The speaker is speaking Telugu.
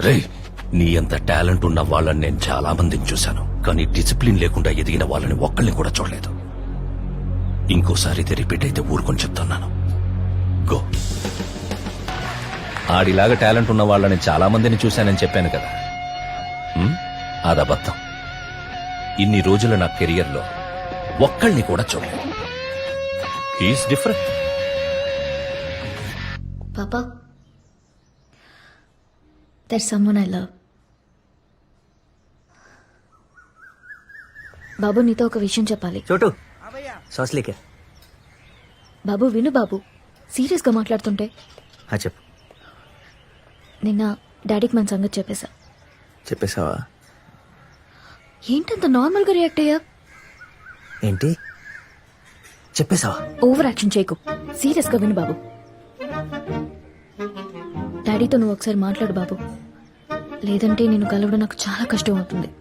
రే నీ అంత టాలెంట్ ఉన్న వాళ్ళని నేను చాలా మందిని చూశాను. కానీ డిసిప్లిన్ లేకుండా ఎదిగిన వాళ్ళని ఒక్కళ్ళని కూడా చూడలేదు. ఇంకోసారి ఇది రిపీట్ అయితే ఊరుకొని చెప్తున్నాను. గో. ఆడిలాగా టాలెంట్ ఉన్న వాళ్ళని చాలా మందిని చూశానని చెప్పాను కదా. అదబద్ధం ఇన్ని రోజుల నా కెరియర్లో ఒక్కళ్ళని కూడా చూడలేదు. Is different. పాపా దర్ సమ్మన్ ఐ లవ్ బాబు నీతో ఒక విషయం చెప్పాలి. చోటు. సాస్ లేకే బాబు విను బాబు. సీరియస్గా మాట్లాడుతుంటే. చెప్పు. నిన్న డాడీకి మన సంగతి చెప్పేశా. చెప్పేసావా ఏంటంత నార్మల్గా రియాక్ట్ అయ్యా? ఏంటి? చెప్పేసావా ఓవర్ యాక్షన్ చేయకు. సీరియస్గా విను బాబు. డాడీతో నువ్వు ఒకసారి మాట్లాడు బాబు. లేదంటే నేను కలవడం నాకు చాలా కష్టం అవుతుంది.